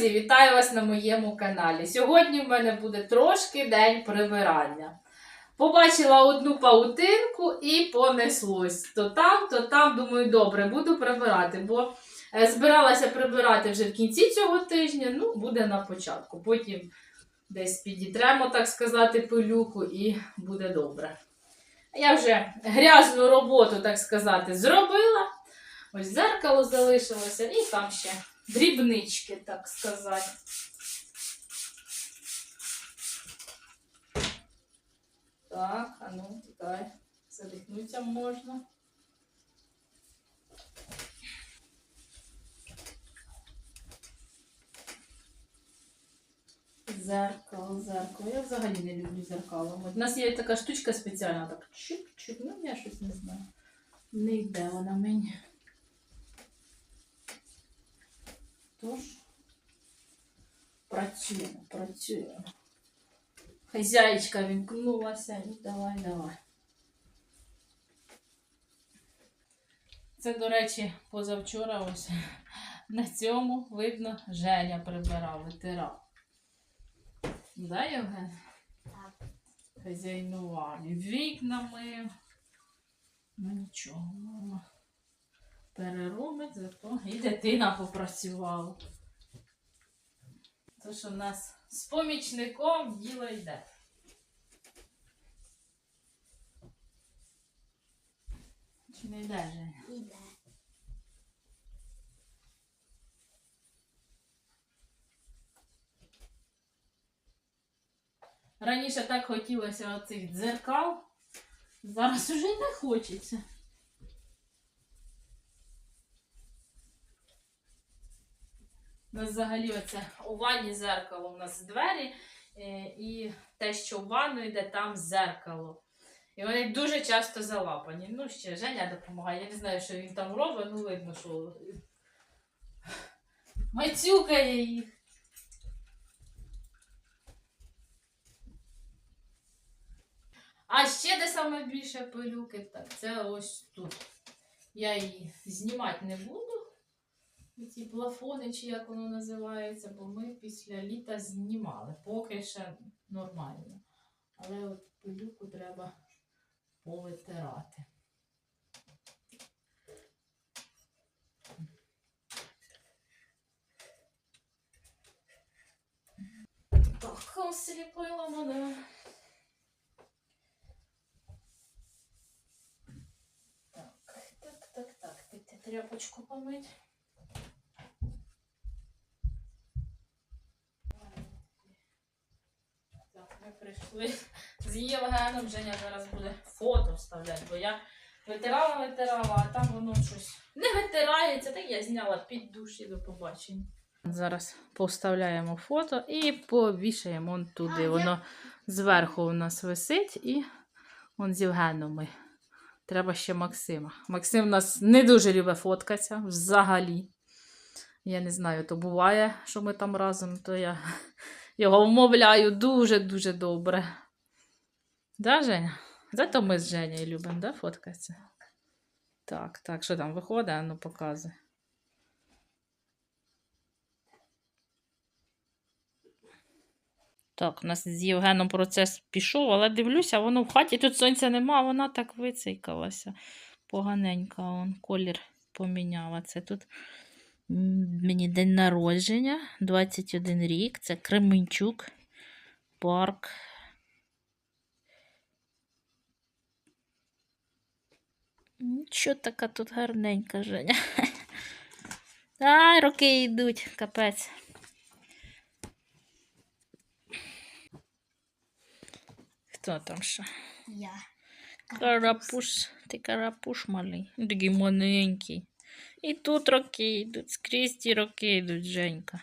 Друзі, вітаю вас на моєму каналі. Сьогодні в мене буде трошки день прибирання. Побачила одну паутинку і понеслось. То там, то там, думаю, добре, буду прибирати, бо е, збиралася прибирати вже в кінці цього тижня, ну, буде на початку. Потім десь підітремо, так сказати, пилюку і буде добре. Я вже грязну роботу, так сказати, зробила. Ось зеркало залишилося, і там ще дрібнички, так сказати. Так, а ну, дай, задихнуться можна. Зеркало, зеркало. Я взагалі не люблю зеркало. У нас є така штучка спеціальна, так чик-чик, ну я щось не знаю. Не йде вона мені. Тож, працюємо, працюємо. Хазяєчка вімкнулася і давай, давай. Це, до речі, позавчора ось на цьому видно Женя прибирав, витирав. Да, Євген? Так. Хазяйнував. І Вікна мив. Ну нічого, мама переробить, зато і дитина попрацювала. То, що в нас з помічником діло йде. Чи не йде, Женя? Іде. Раніше так хотілося оцих дзеркал, зараз уже й не хочеться. Нас взагалі оце у ванні зеркало, у нас двері, е, і те, що в ванну йде, там зеркало. І вони дуже часто залапані. Ну, ще Женя допомагає. Я не знаю, що він там робить, ну видно, що мацюкає їх. А ще де саме більше пилюки, так це ось тут. Я її знімати не буду. Ці плафони, чи як воно називається, бо ми після літа знімали. Поки ще нормально. Але от пилюку треба повитирати. Так, осліпила мене. Так, так, так, так. Тряпочку помить. Так, прийшли з Євгеном. Женя зараз буде фото вставляти, бо я витирала, витирала, а там воно щось не витирається, так я зняла під душ і до побачення. Зараз поставляємо фото і повішаємо туди. Воно зверху у нас висить і он з Євгеном ми. Треба ще Максима. Максим у нас не дуже любить фоткатися взагалі. Я не знаю, то буває, що ми там разом, то я його вмовляю дуже-дуже добре. Да, Женя? Зато ми з Женєю любимо, да, фоткатися? Так, так, що там виходить, а ну показуй. Так, у нас з Євгеном процес пішов, але дивлюся, воно в хаті тут сонця нема, вона так вицейкалася. Поганенька, он колір поміняла. Це тут мені день народження, 21 рік. Це Кременчук, парк. Що така тут гарненька Женя. Ай, роки йдуть, капець. Хто там ще? Я. Карапуш, ти карапуш малий. Такий маленький. І тут роки йдуть, скрізь ті роки йдуть, Женька.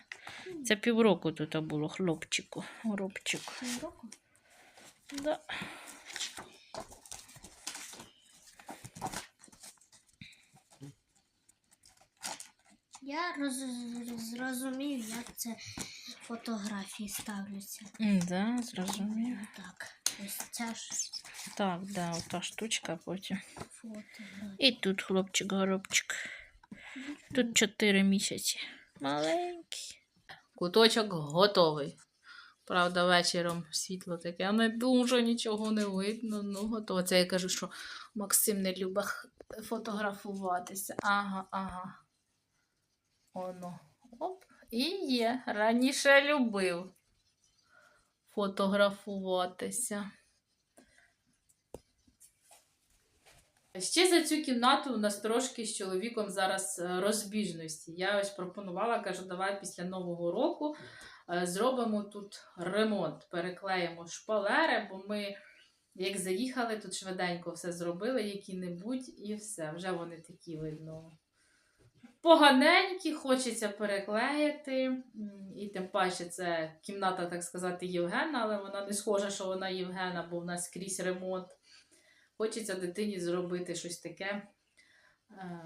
Це півроку тут було хлопчику, горобчику. Да. Я роз... зрозумів, як це фотографії ставляться. Да, зрозумів. Так, ось ця ж Так, да, ота штучка потім. фотографія. І тут хлопчик горобчик. Тут 4 місяці. Маленький. Куточок готовий. Правда, вечором світло таке, не дуже нічого не видно. Ну, готово. Це я кажу, що Максим не любить фотографуватися. Ага, ага. Оно. Оп. І є. Раніше любив фотографуватися. Ще за цю кімнату у нас трошки з чоловіком зараз е, розбіжності. Я ось пропонувала, кажу, давай після Нового року е, зробимо тут ремонт, переклеїмо шпалери, бо ми, як заїхали, тут швиденько все зробили, які-небудь, і все. Вже вони такі видно. Поганенькі, хочеться переклеїти. І тим паче це кімната, так сказати, Євгена, але вона не схожа, що вона Євгена, бо в нас скрізь ремонт. Хочеться дитині зробити щось таке е,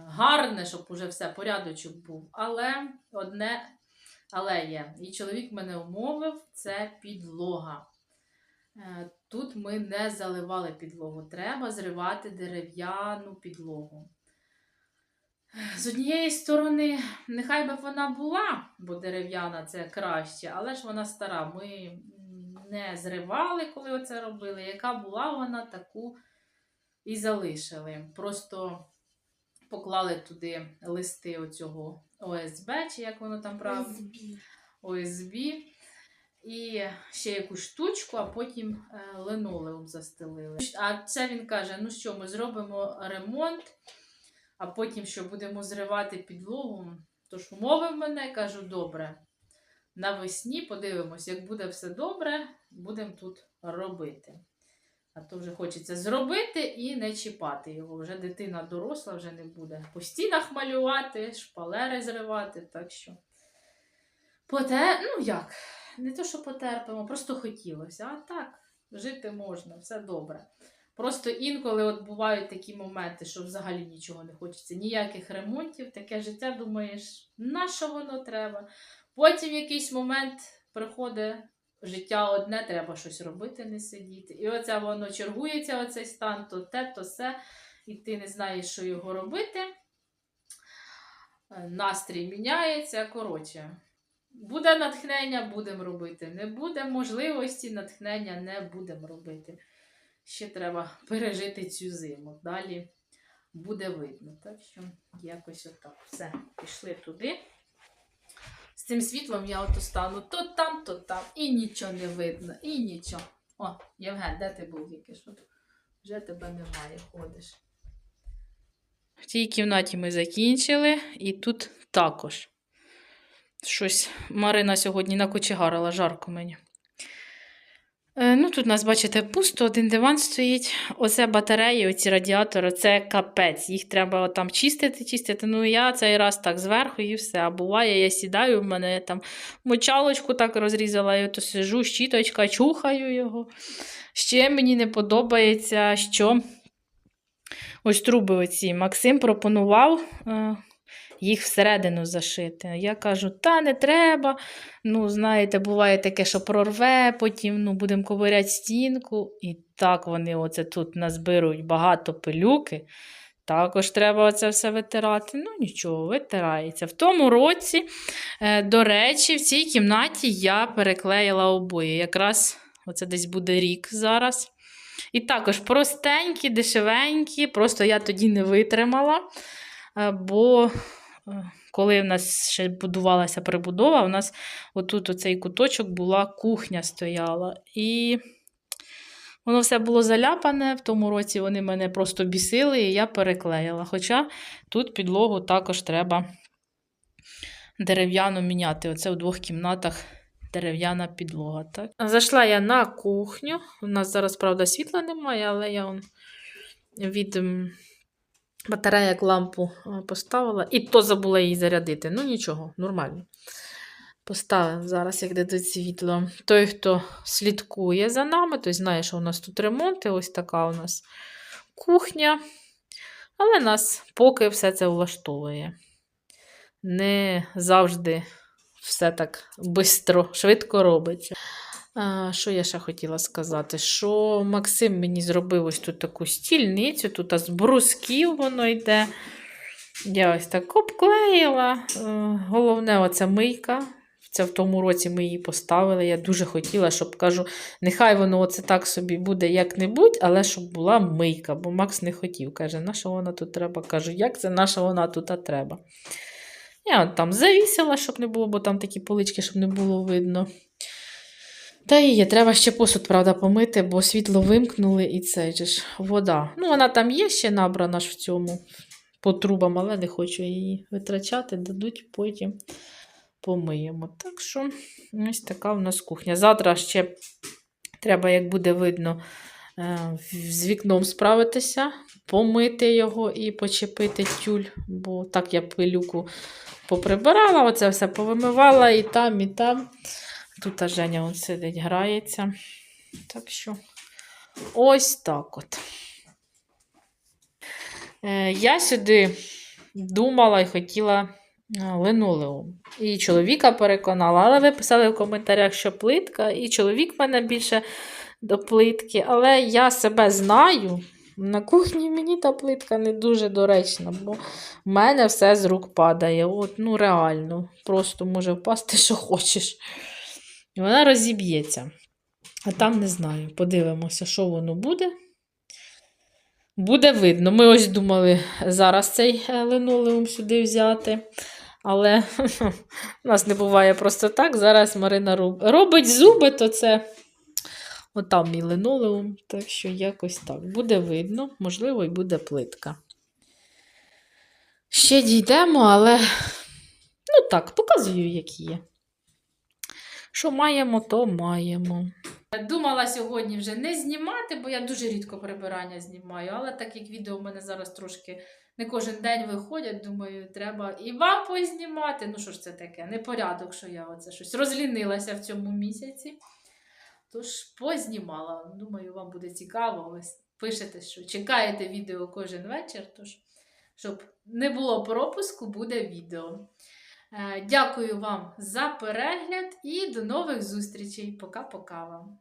гарне, щоб уже все, порядочок був. Але одне але є. І чоловік мене умовив, це підлога. Е, Тут ми не заливали підлогу. Треба зривати дерев'яну підлогу. З однієї сторони, нехай би вона була, бо дерев'яна це краще, але ж вона стара. Ми не зривали, коли оце робили. Яка була вона, таку і залишили. Просто поклали туди листи оцього ОСБ, чи як воно там правильно. ОСБ і ще якусь штучку, а потім е, линолеум застелили. А це він каже: ну що, ми зробимо ремонт, а потім що будемо зривати підлогу. Тож умовив мене, кажу, добре. Навесні подивимось, як буде все добре, будемо тут робити. А то вже хочеться зробити і не чіпати його. Вже дитина доросла, вже не буде по стінах малювати, шпалери зривати. Так що. Поте, ну як, не то, що потерпимо, просто хотілося. А так, жити можна, все добре. Просто інколи от бувають такі моменти, що взагалі нічого не хочеться, ніяких ремонтів, таке життя думаєш, на що воно треба. Потім якийсь момент приходить життя одне, треба щось робити, не сидіти. І оце воно чергується, оцей стан, то те, то все, і ти не знаєш, що його робити. Е, Настрій міняється. Коротше, буде натхнення, будемо робити. Не буде можливості, натхнення не будемо робити. Ще треба пережити цю зиму. Далі буде видно. Так що якось отак. Все, пішли туди. З цим світлом я ото стану то там, то там. І нічого не видно, і нічого. О, Євген, де ти був тільки що? Вже тебе немає, ходиш. В цій кімнаті ми закінчили, і тут також. Щось Марина сьогодні накочегарила, жарко мені. Е, ну, тут у нас, бачите, пусто, один диван стоїть. Оце батареї, оці радіатори, це капець. Їх треба там чистити, чистити. Ну, я цей раз так зверху і все. А буває, я сідаю, в мене там мочалочку так розрізала, і то сижу, щіточка, чухаю його. Ще мені не подобається, що ось труби оці. Максим пропонував. Їх всередину зашити. Я кажу, та не треба. Ну, знаєте, буває таке, що прорве, потім ну, будемо ковиряти стінку. І так вони оце тут назбирують багато пилюки. Також треба оце все витирати. Ну, нічого, витирається. В тому році, е, до речі, в цій кімнаті я переклеїла обої. Якраз оце десь буде рік зараз. І також простенькі, дешевенькі, просто я тоді не витримала, е, бо коли в нас ще будувалася прибудова, у нас отут оцей куточок була кухня стояла. І воно все було заляпане. В тому році вони мене просто бісили, і я переклеїла. Хоча тут підлогу також треба дерев'яно міняти. Оце в двох кімнатах дерев'яна підлога. Так? Зайшла я на кухню. У нас зараз, правда, світла немає, але я від м, батареяк лампу е, поставила. І то забула її зарядити. Ну нічого, нормально. Поставимо зараз, як дадуть світло. Той, хто слідкує за нами, той знає, що у нас тут ремонт, і ось така у нас кухня. Але нас поки все це влаштовує. Не завжди все так бистро, швидко робиться. А, що я ще хотіла сказати? Що Максим мені зробив ось тут таку стільницю, тут з брусків воно йде. Я ось так обклеїла. Е, Головне, оця мийка. Це в тому році ми її поставили. Я дуже хотіла, щоб кажу, нехай воно оце так собі буде як-небудь, але щоб була мийка, бо Макс не хотів. Каже, на що вона тут треба? Кажу, як це наша вона тут треба? Я там завісила, щоб не було, бо там такі полички, щоб не було видно. Та і є, треба ще посуд, правда, помити, бо світло вимкнули і це ж вода. Ну, вона там є ще набрана ж в цьому по трубам, але не хочу її витрачати, дадуть потім помиємо. Так що ось така в нас кухня. Завтра ще треба, як буде видно, е, з вікном справитися, помити його і почепити тюль, бо так я пилюку поприбирала, оце все повимивала і там, і там. Тут Женя он сидить, грається. Так що ось так от. Е, я сюди думала і хотіла е, линолеум. І чоловіка переконала, але ви писали в коментарях, що плитка, і чоловік в мене більше до плитки. Але я себе знаю. На кухні мені та плитка не дуже доречна, бо в мене все з рук падає. От, ну реально. Просто може впасти, що хочеш. І вона розіб'ється. А там не знаю. Подивимося, що воно буде. Буде видно. Ми ось думали зараз цей е, линолеум сюди взяти. Але у нас не буває просто так. Зараз Марина роб- робить зуби, то це отам мій линолеум. Так що якось так. Буде видно, можливо, і буде плитка. Ще дійдемо, але ну так, показую, які є. Що маємо, то маємо. Думала сьогодні вже не знімати, бо я дуже рідко прибирання знімаю. Але так як відео в мене зараз трошки не кожен день виходять, думаю, треба і вам познімати. Ну що ж це таке? Непорядок, що я оце щось розлінилася в цьому місяці. Тож познімала. Думаю, вам буде цікаво. Ось пишете, що чекаєте відео кожен вечір. Тож, щоб не було пропуску, буде відео. Е, Дякую вам за перегляд і до нових зустрічей. Пока-пока вам.